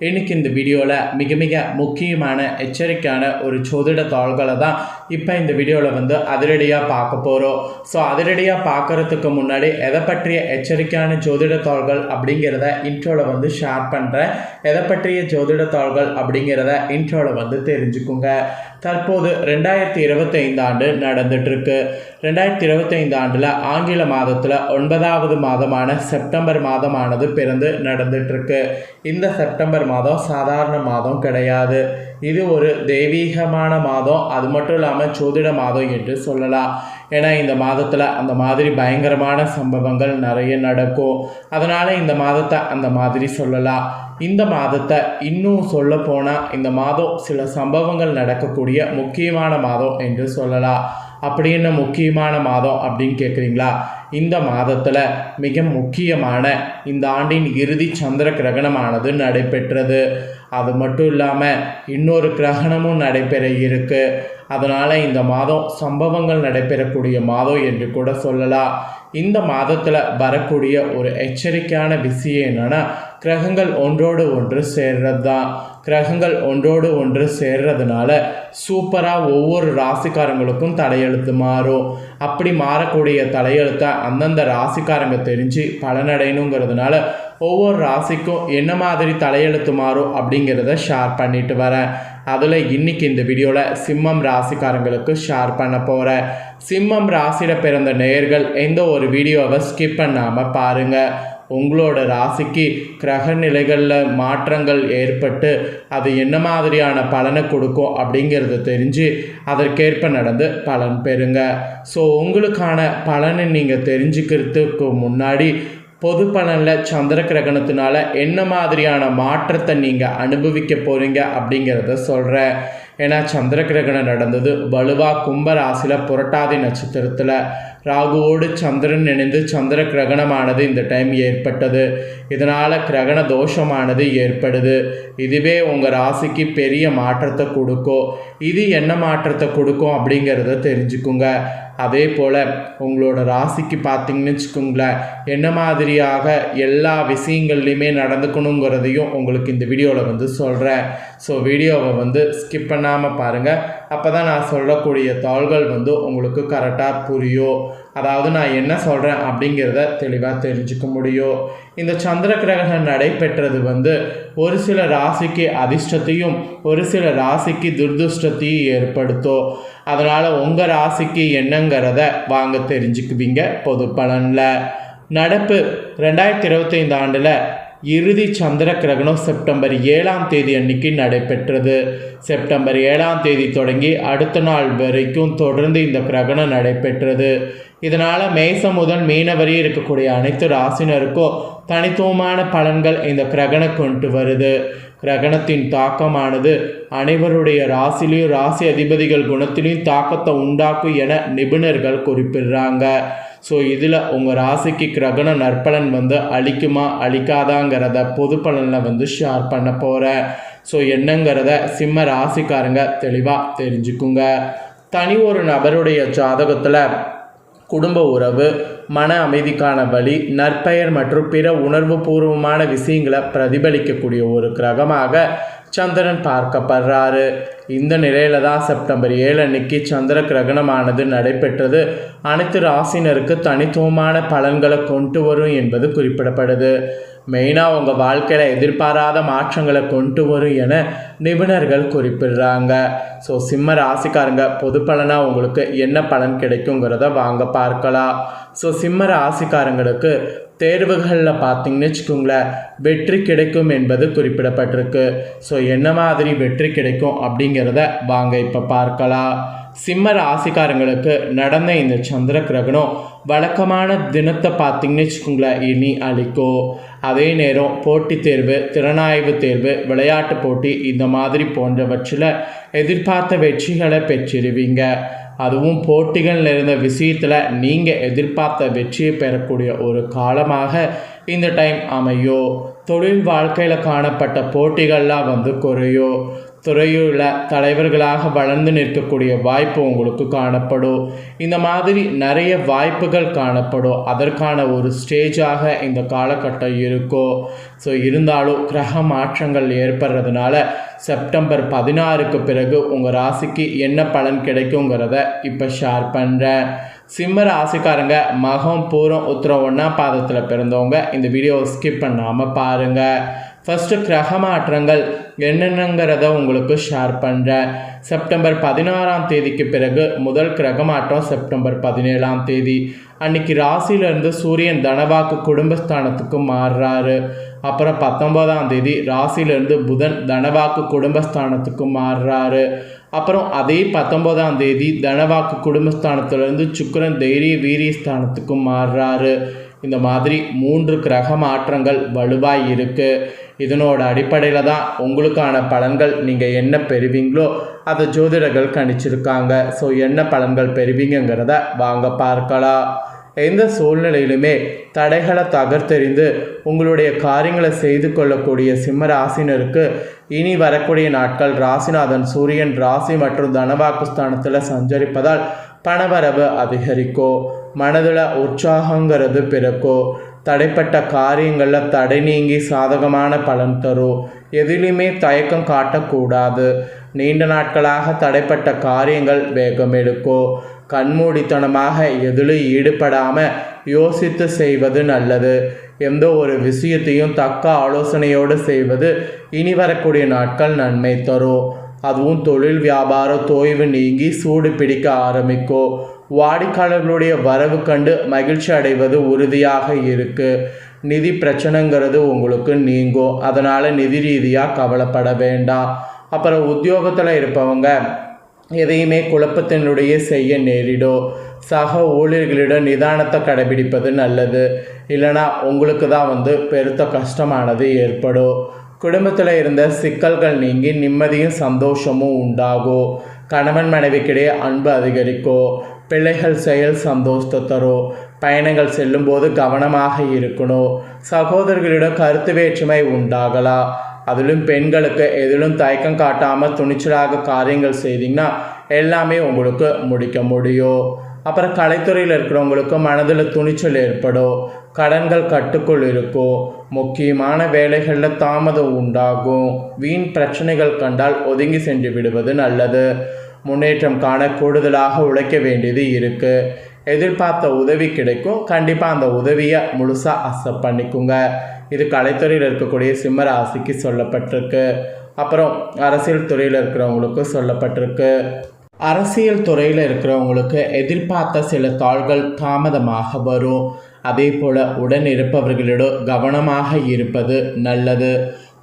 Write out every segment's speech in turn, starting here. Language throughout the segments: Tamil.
இன்னைக்கு இந்த வீடியோவில் மிக மிக முக்கியமான எச்சரிக்கையான ஒரு சோதிட தாள்களை தான் இப்போ இந்த வீடியோவில் வந்து அதிரடியாக பார்க்க போகிறோம் ஸோ அதிரடியாக பார்க்கறதுக்கு முன்னாடி எதை பற்றிய எச்சரிக்கையான ஜோதிட தாள்கள் அப்படிங்கிறத இன்ட்ரோவில் வந்து ஷேர் பண்ணுறேன் எதை பற்றிய ஜோதிட தாள்கள் அப்படிங்கிறத இன்ட்ரோவில் வந்து தெரிஞ்சுக்குங்க. தற்போது ரெண்டாயிரத்தி இருபத்தைந்து ஆண்டு நடந்துட்டுருக்கு. ரெண்டாயிரத்தி இருபத்தைந்து ஆண்டில் ஆங்கில மாதத்தில் ஒன்பதாவது மாதமான செப்டம்பர் மாதமானது பிறந்து நடந்துட்டுருக்கு. இந்த செப்டம்பர் மாதம் சாதாரண மாதம் கிடையாது. இது ஒரு தெய்வீகமான மாதம். அது மட்டும் இல்லாமல் சோதிட மாதம் என்று சொல்லலாம். ஏன்னா இந்த மாதத்தில் அந்த மாதிரி பயங்கரமான சம்பவங்கள் நிறைய நடக்கும். அதனால் இந்த மாதத்தை அந்த மாதிரி சொல்லலாம். இந்த மாதத்தை இன்னும் சொல்ல போனால் இந்த மாதம் சில சம்பவங்கள் நடக்கக்கூடிய முக்கியமான மாதம் என்று சொல்லலாம். அப்படி என்ன முக்கியமான மாதம் அப்படின்னு கேட்குறீங்களா இந்த மாதத்தில் மிக முக்கியமான இந்த ஆண்டின் இறுதி சந்திர கிரகணமானது நடைபெற்றது. அது மட்டும் இல்லாமல் இன்னொரு கிரகணமும் நடைபெற இருக்குது அதனால் இந்த மாதம் சம்பவங்கள் நடைபெறக்கூடிய மாதம் என்று கூட சொல்லலாம். இந்த மாதத்தில் வரக்கூடிய ஒரு எச்சரிக்கையான விஷயம் என்னென்னா கிரகங்கள் ஒன்றோடு ஒன்று சேர்றது தான் கிரகங்கள் ஒன்றோடு ஒன்று சேர்றதுனால சூப்பராக ஒவ்வொரு ராசிக்காரங்களுக்கும் தலையெழுத்து மாறும். அப்படி மாறக்கூடிய தலையெழுத்தை அந்தந்த ராசிக்காரங்க தெரிஞ்சு பலனடையணுங்கிறதுனால ஒவ்வொரு ராசிக்கும் என்ன மாதிரி தலையெழுத்து மாறும் அப்படிங்கிறத ஷேர் பண்ணிட்டு வரேன். அதில் இன்னைக்கு இந்த வீடியோவில் சிம்மம் ராசிக்காரங்களுக்கு ஷேர் பண்ண போகிறேன் சிம்மம் ராசியில் பிறந்த நேயர்கள் எந்த ஒரு வீடியோவை ஸ்கிப் பண்ணாமல் பாருங்கள் உங்களோட ராசிக்கு கிரக நிலைகளில் மாற்றங்கள் ஏற்பட்டு அது என்ன மாதிரியான பலனை கொடுக்கும் அப்படிங்கிறத தெரிஞ்சு அதற்கேற்ப நடந்து பலன் பெறுங்க. ஸோ உங்களுக்கான பலனை நீங்கள் தெரிஞ்சுக்கிறதுக்கு முன்னாடி பொது பலனில் சந்திர கிரகணத்தினால என்ன மாதிரியான மாற்றத்தை நீங்கள் அனுபவிக்க போகிறீங்க அப்படிங்கிறத சொல்கிறேன் ஏன்னா சந்திர கிரகணம் நடந்தது வலுவாக கும்ப ராசியில் புரட்டாதி நட்சத்திரத்தில். ராகுவோடு சந்திரன் இணைந்து சந்திர கிரகணமானது இந்த டைம் ஏற்பட்டது. இதனால் கிரகண தோஷமானது ஏற்படுது. இதுவே உங்கள் ராசிக்கு பெரிய மாற்றத்தை கொடுக்கும் இது என்ன மாற்றத்தை கொடுக்கும் அப்படிங்கிறத தெரிஞ்சுக்குங்க. அதே போல் உங்களோட ராசிக்கு பார்த்தீங்கன்னு வச்சுக்கோங்களேன் என்ன மாதிரியாக எல்லா விஷயங்கள்லையுமே நடந்துக்கணுங்கிறதையும் உங்களுக்கு இந்த வீடியோவில் வந்து சொல்கிறேன் ஸோ வீடியோவை வந்து ஸ்கிப் பண்ணாமல் பாருங்கள் அப்போ தான் நான் சொல்லக்கூடிய தாள்கள் வந்து உங்களுக்கு கரெக்டாக புரியும் அதாவது நான் என்ன சொல்கிறேன் அப்படிங்கிறத தெளிவாக தெரிஞ்சுக்க முடியும். இந்த சந்திர கிரகணம் நடைபெற்றது வந்து ஒரு சில ராசிக்கு அதிர்ஷ்டத்தையும் ஒரு சில ராசிக்கு துர்துஷ்டத்தையும் ஏற்படுத்தும். அதனால் உங்கள் ராசிக்கு என்னங்கிறத வாங்க தெரிஞ்சுக்குவீங்க. பொது பலனில். நடப்பு ரெண்டாயிரத்தி இருபத்தைந்து ஆண்டில் இறுதி சந்திர கிரகணம் செப்டம்பர் ஏழாம் தேதி அன்னைக்கு நடைபெற்றது. செப்டம்பர் ஏழாம் தேதி தொடங்கி அடுத்த நாள் வரைக்கும் தொடர்ந்து இந்த கிரகணம் நடைபெற்றது. இதனால் மேசம் முதல் மீன வரை இருக்கக்கூடிய அனைத்து ராசினருக்கும் தனித்துவமான பலன்கள் இந்த கிரகணம் கொண்டு வருது. கிரகணத்தின் தாக்கமானது அனைவருடைய ராசிலையும் ராசி அதிபதிகள் குணத்திலையும் தாக்கத்தை உண்டாக்கும் என நிபுணர்கள் குறிப்பிடுறாங்க. ஸோ இதில் உங்கள் ராசிக்கு கிரகண நற்பலன் வந்து அழிக்குமா அழிக்காதாங்கிறத பொது பலனில் வந்து ஷேர் பண்ண போகிறேன் ஸோ என்னங்கிறத சிம்ம ராசிக்காரங்க தெளிவாக தெரிஞ்சுக்குங்க. தனி ஒரு நபருடைய ஜாதகத்தில் குடும்ப உறவு மன அமைதிக்கான வழி நற்பெயர் மற்றும் பிற உணர்வு பூர்வமான விஷயங்களை பிரதிபலிக்கக்கூடிய ஒரு கிரகமாக சந்திரன் பார்க்கப்படுறாரு. இந்த நிலையில தான் செப்டம்பர் ஏழு அன்னைக்கு சந்திர கிரகணமானது நடைபெற்றது. அனைத்து ராசினருக்கு தனித்துவமான பலன்களை கொண்டு வரும் என்பது குறிப்பிடப்படுது. மெயினாக உங்கள் வாழ்க்கையில் எதிர்பாராத மாற்றங்களை கொண்டு வரும் என நிபுணர்கள் குறிப்பிடுறாங்க. ஸோ சிம்ம ராசிக்காரங்க பொது பலனாக உங்களுக்கு என்ன பலன் கிடைக்குங்கிறத வாங்க பார்க்கலாம். ஸோ சிம்ம ராசிக்காரங்களுக்கு தேர்வுகளில் பார்த்தீங்கன்னு வச்சுக்கோங்களேன் வெற்றி கிடைக்கும் என்பது குறிப்பிடப்பட்டிருக்கு. ஸோ என்ன மாதிரி வெற்றி கிடைக்கும் அப்படிங்கிறத வாங்க இப்போ பார்க்கலாம். சிம்ம ராசிக்காரங்களுக்கு நடந்த இந்த சந்திர கிரகணம் வழக்கமான தினத்தை பார்த்தீங்கன்னு வச்சுக்கோங்களேன். இனி அழிக்கோ. அதே நேரம் போட்டித் தேர்வு திறனாய்வு தேர்வு விளையாட்டு போட்டி இந்த மாதிரி போன்றவற்றில் எதிர்பார்த்த வெற்றிகளை பெற்றிருவீங்க. அதுவும் போட்டிகள் நிறைந்த விஷயத்தில் நீங்கள் எதிர்பார்த்த வெற்றியை பெறக்கூடிய ஒரு காலமாக இந்த டைம் அமையும் தொழில் வாழ்க்கையில் காணப்பட்ட போட்டிகள்லாம் வந்து குறையும் துறையுள்ள தலைவர்களாக வளர்ந்து நிற்கக்கூடிய வாய்ப்பு உங்களுக்கு காணப்படும். இந்த மாதிரி நிறைய வாய்ப்புகள் காணப்படும். அதற்கான ஒரு ஸ்டேஜாக இந்த காலகட்டம் இருக்கும். ஸோ இருந்தாலும் கிரக மாற்றங்கள் ஏற்படுறதுனால செப்டம்பர் பதினாறுக்கு பிறகு உங்கள் ராசிக்கு என்ன பலன் கிடைக்குங்கிறத இப்போ ஷேர் பண்ணுறேன் சிம்ம ராசிக்காரங்க மகம் பூரம் உத்திரம் ஒன்றா பாதத்தில் பிறந்தவங்க இந்த வீடியோவை ஸ்கிப் பண்ணாமல் பாருங்கள் ஃபஸ்ட்டு கிரக மாற்றங்கள் என்னென்னங்கிறத உங்களுக்கு ஷேர் பண்ணுறேன் செப்டம்பர் பதினாறாம் தேதிக்கு பிறகு முதல் கிரக மாற்றம் செப்டம்பர் பதினேழாம் தேதி. அன்னைக்கு ராசியிலேருந்து சூரியன் தனவாக்கு குடும்பஸ்தானத்துக்கு மாறுறாரு. அப்புறம் பத்தொன்பதாம் தேதி ராசியிலேருந்து புதன் தனவாக்கு குடும்பஸ்தானத்துக்கு மாறுறாரு. அப்புறம் அதே பத்தொன்பதாம் தேதி தனவாக்கு குடும்பஸ்தானத்துலேருந்து சுக்கரன் தைரிய வீரியஸ்தானத்துக்கும் மாறுறாரு. இந்த மாதிரி மூன்று கிரக மாற்றங்கள் வலுவாய் இருக்குது இதனோட அடிப்படையில் தான் உங்களுக்கான பலன்கள் நீங்கள் என்ன பெறுவீங்களோ அதை ஜோதிடர்கள் கணிச்சிருக்காங்க. ஸோ என்ன பலன்கள் பெறுவீங்கங்கிறத வாங்க பார்க்கலாம். எந்த சூழ்நிலையிலுமே தடைகளை தகர்த்தெறிந்து உங்களுடைய காரியங்களை செய்து கொள்ளக்கூடிய சிம்ம ராசினருக்கு இனி வரக்கூடிய நாட்கள் ராசிநாதன் சூரியன் ராசி மற்றும் தனவாக்கு ஸ்தானத்தில் சஞ்சரிப்பதால் பணவரவு அதிகரிக்கும். மனதில் உற்சாகங்கிறது பிறக்கும். தடைப்பட்ட காரியங்களில் தடை நீங்கி சாதகமான பலன் தரும் எதிலுமே தயக்கம் காட்டக்கூடாது. நீண்ட நாட்களாக தடைப்பட்ட காரியங்கள் வேகம் எடுக்கும் கண்மூடித்தனமாக எதிலும் ஈடுபடாமல் யோசித்து செய்வது நல்லது. எந்த ஒரு விஷயத்தையும் தக்க ஆலோசனையோடு செய்வது இனி வரக்கூடிய நாட்கள் நன்மை தரும் அதுவும் தொழில் வியாபார தோய்வு நீங்கி சூடு பிடிக்க ஆரம்பிக்கும் வாடிக்கையாளர்களுடைய வரவு கண்டு மகிழ்ச்சி அடைவது உறுதியாக இருக்குது நிதி பிரச்சனைங்கிறது உங்களுக்கு நீங்கும். அதனால் நிதி ரீதியாக கவலைப்பட வேண்டாம். அப்புறம் உத்தியோகத்தில் இருப்பவங்க எதையுமே குழப்பத்தினுடைய செய்ய நேரிடும். சக ஊழியர்களிடம் நிதானத்தை கடைபிடிப்பது நல்லது. இல்லைனா உங்களுக்கு தான் வந்து பெருத்த கஷ்டமானது ஏற்படும். குடும்பத்தில் இருந்த சிக்கல்கள் நீங்கி நிம்மதியும் சந்தோஷமும் உண்டாகும். கணவன் மனைவிக்கிடையே அன்பு அதிகரிக்கும். பிள்ளைகள் செயல் சந்தோஷத்தை தரும் பயணங்கள் செல்லும்போது கவனமாக இருக்கணும் சகோதரர்களிடம் கருத்து வேற்றுமை உண்டாகலாம் அதிலும் பெண்களுக்கு எதிலும் தயக்கம் காட்டாமல் துணிச்சலாக காரியங்கள் செய்தீங்கன்னா எல்லாமே உங்களுக்கு முடிக்க முடியும் அப்புறம் கலைத்துறையில் இருக்கிறவங்களுக்கு மனதில் துணிச்சல் ஏற்படும் கடன்கள் கட்டுக்குள் இருக்கும் முக்கியமான வேலைகளில் தாமதம் உண்டாகும். வீண் பிரச்சனைகள் கண்டால் ஒதுங்கி சென்று விடுவது நல்லது. முன்னேற்றம் காண கூடுதலாக உழைக்க வேண்டியது இருக்குது எதிர்பார்த்த உதவி கிடைக்கும். கண்டிப்பாக அந்த உதவியை முழுசாக அக்செப்ட் பண்ணிக்கோங்க. இது கலைத்துறையில் இருக்கக்கூடிய சிம்ம ராசிக்கு சொல்லப்பட்டிருக்கு. அப்புறம் அரசியல் துறையில் இருக்கிறவங்களுக்கு சொல்லப்பட்டிருக்கு. அரசியல் துறையில் இருக்கிறவங்களுக்கு எதிர்பார்த்த சில தாள்கள் தாமதமாக வரும். அதே போல் உடன் இருப்பவர்களிடம் கவனமாக இருப்பது நல்லது.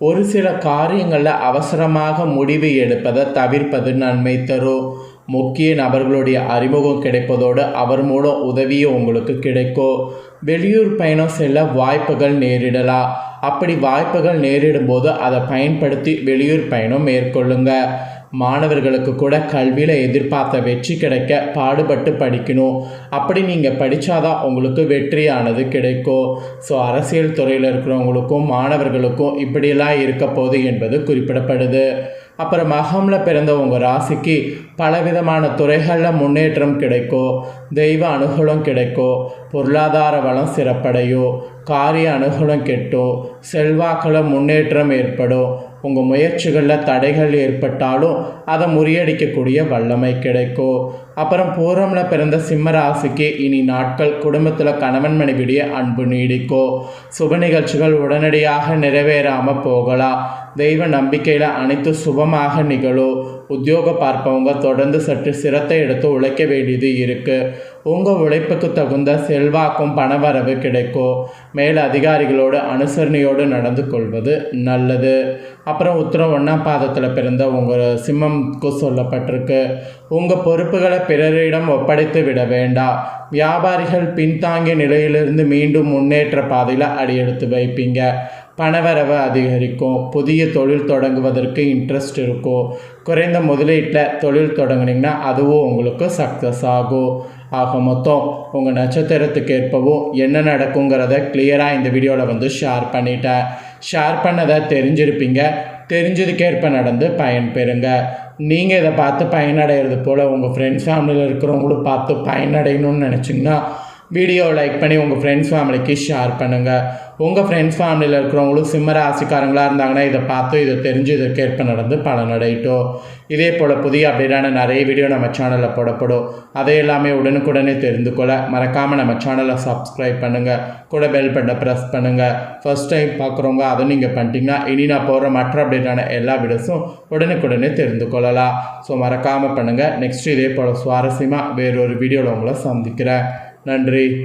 ஒரு சில காரியங்களில் அவசரமாக முடிவு எடுப்பதை தவிர்ப்பது நன்மை தரும் முக்கிய நபர்களுடைய அறிமுகம் கிடைப்பதோடு அவர் மூலம் உதவியும் உங்களுக்கு கிடைக்கும் வெளியூர் பயணம் செல்ல வாய்ப்புகள் நேரிடலாம் அப்படி வாய்ப்புகள் நேரிடும் போது அதை பயன்படுத்தி வெளியூர் பயணம் மேற்கொள்ளுங்கள் மாணவர்களுக்கு கூட கல்வியில் எதிர்பார்த்த வெற்றி கிடைக்க பாடுபட்டு படிக்கணும். அப்படி நீங்கள் படித்தாதான் உங்களுக்கு வெற்றியானது கிடைக்கும். ஸோ அரசியல் துறையில் இருக்கிறவங்களுக்கும் மாணவர்களுக்கும் இப்படியெல்லாம் இருக்க போகுது என்பது குறிப்பிடப்படுது. அப்புறம் மகமில் பிறந்த உங்கள் ராசிக்கு பலவிதமான துறைகளில் முன்னேற்றம் கிடைக்கும். தெய்வ அனுகூலம் கிடைக்கும். பொருளாதார வளம் சிறப்படையும். காரிய அனுகூலம் கெட்டும். செல்வாக்கில் முன்னேற்றம் ஏற்படும். உங்கள் முயற்சிகளில் தடைகள் ஏற்பட்டாலும் அதை முறியடிக்கக்கூடிய வல்லமை கிடைக்கும். அப்புறம் பூரமில் பிறந்த சிம்ம ராசிக்கு இனி நாட்கள் குடும்பத்தில் கணவன் மனைவிடைய அன்பு நீடிக்கும். சுப நிகழ்ச்சிகள் உடனடியாக நிறைவேறாமல் போகலாம். தெய்வ நம்பிக்கையில் அனைத்து சுபமாக நிகழும். உத்தியோக பார்ப்பவங்க தொடர்ந்து சற்று சிரத்தை எடுத்து உழைக்க வேண்டியது இருக்குது உங்கள் உழைப்புக்கு தகுந்த செல்வாக்கும் பணவரவு கிடைக்கும் மேல் அதிகாரிகளோடு அனுசரணையோடு நடந்து கொள்வது நல்லது. அப்புறம் உத்தரம் ஒன்றாம் பாதத்தில் பிறந்த உங்கள் சிம்மம்க்கு சொல்லப்பட்டிருக்கு. உங்கள் பொறுப்புகளை பிறரிடம் ஒப்படைத்து விட வேண்டாம். வியாபாரிகள் பின்தாங்கிய நிலையிலிருந்து மீண்டும் முன்னேற்ற பாதையில் அடியெடுத்து வைப்பீங்க. பணவரவு அதிகரிக்கும். புதிய தொழில் தொடங்குவதற்கு இன்ட்ரெஸ்ட் இருக்கும். குறைந்த முதலீட்டில் தொழில் தொடங்குனீங்கன்னா அதுவும் உங்களுக்கு சக்ஸஸ் ஆகும். ஆக மொத்தம் உங்கள் நட்சத்திரத்துக்கு ஏற்பவும் என்ன நடக்குங்கிறத கிளியராக இந்த வீடியோவில் வந்து ஷேர் பண்ணிட்டேன். ஷேர் பண்ணதை தெரிஞ்சிருப்பீங்க. தெரிஞ்சதுக்கேற்ப நடந்து பயன் பெறுங்க. நீங்கள் இதை பார்த்து பயனடைகிறது போல் உங்கள் ஃப்ரெண்ட்ஸ் ஃபேமிலியில் இருக்கிறவங்களும் பார்த்து பயனடையணும்னு நினச்சிங்கன்னா வீடியோவை லைக் பண்ணி உங்கள் ஃப்ரெண்ட்ஸ் ஃபேமிலிக்கு ஷேர் பண்ணுங்கள் உங்கள் ஃப்ரெண்ட்ஸ் ஃபேமிலியில் இருக்கிறவங்களும் சிம்ம ராசிக்காரங்களாக இருந்தாங்கன்னா இதை பார்த்து இதை தெரிஞ்சு இதற்கேற்ப நடந்து பலனடையட்டும். இதே போல் புதிய அப்டேட்டான நிறைய வீடியோ நம்ம சேனலில் போடப்படும். அதை எல்லாமே உடனுக்குடனே தெரிந்து கொள்ள மறக்காமல் நம்ம சேனலை சப்ஸ்கிரைப் பண்ணுங்கள் கூட பெல் பட்டை ப்ரெஸ் பண்ணுங்கள் ஃபஸ்ட் டைம் பார்க்குறவங்க அதை நீங்கள் பண்ணிட்டீங்கன்னா இனி நான் போடுற மற்ற அப்டேட்டான எல்லா வீடியோஸும் உடனுக்குடனே தெரிந்து கொள்ளலாம். ஸோ மறக்காமல் பண்ணுங்கள் நெக்ஸ்ட் இதே போல் சுவாரஸ்யமாக வேறொரு வீடியோவில் உங்களை சந்திக்கிறேன். நன்றி.